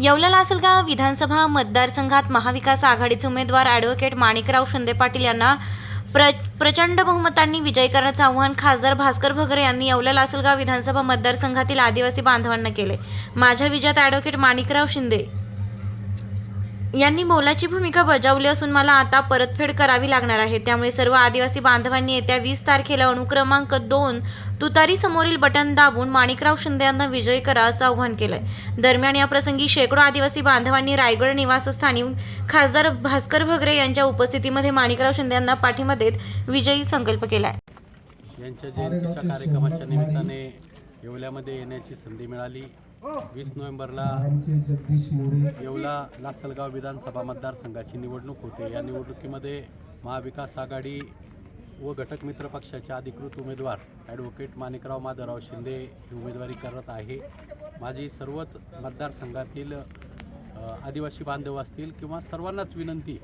येवला लासलगाव विधानसभा मतदारसंघात महाविकास आघाडीचे उमेदवार ॲडव्होकेट माणिकराव शिंदे पाटील यांना प्र प्रचंड बहुमतांनी विजय करण्याचं आव्हान खासदार भास्कर भगरे यांनी येवला लासलगाव विधानसभा मतदारसंघातील आदिवासी बांधवांना केले. माझ्या विजयात ॲडव्होकेट माणिकराव शिंदे यांनी मोलाची भूमिका बजावली असून मला आता परतफेड करावी लागणार आहे. त्यामुळे सर्व आदिवासी बांधवांनी येत्या वीस तारखेला अनुक्रमांक दोन तुतारी समोरील बटन दाबून माणिकराव शिंदे यांना विजयी करा असं आवाहन केलंय. दरम्यान या प्रसंगी शेकडो आदिवासी बांधवांनी रायगड निवासस्थानी खासदार भास्कर भगरे यांच्या उपस्थितीमध्ये माणिकराव शिंदे यांना पाठिंबा देत विजयी संकल्प केलाय. यांच्या जयंतीच्या कार्यक्रमाच्या निमित्ताने येवल्यामध्ये येण्याची संधी मिळाली. वीस नोव्हेंबरला आमचे जगदीश मोरे. येवला लासलगाव विधानसभा मतदारसंघाची निवडणूक होते. या निवडणुकीमध्ये महाविकास आघाडी व घटक मित्र पक्षाचे अधिकृत उमेदवार ॲडव्होकेट माणिकराव माधवराव शिंदे ही उमेदवारी करत आहे. माझी सर्वच मतदारसंघातील आदिवासी बांधव असतील किंवा सर्वांनाच विनंती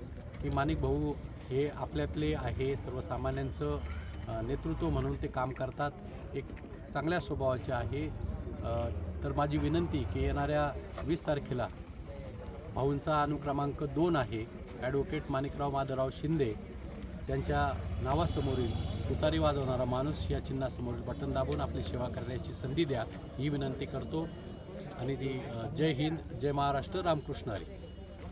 की माणिक भाऊ हे आपल्यातले आहे. सर्वसामान्यांचं नेतृत्व म्हणून ते काम करतात. एक चांगल्या स्वभावाचे आहे. तर माझी विनंती की येणाऱ्या वीस तारखेला भाऊंचा अनुक्रमांक दोन आहे. ॲडव्होकेट माणिकराव माधवराव शिंदे त्यांच्या नावासमोरील तुतारी वाजवणारा माणूस या चिन्हासमोरील बटन दाबून आपली सेवा करण्याची संधी द्या ही विनंती करतो. आणि ती जय हिंद जय महाराष्ट्र रामकृष्ण हरी.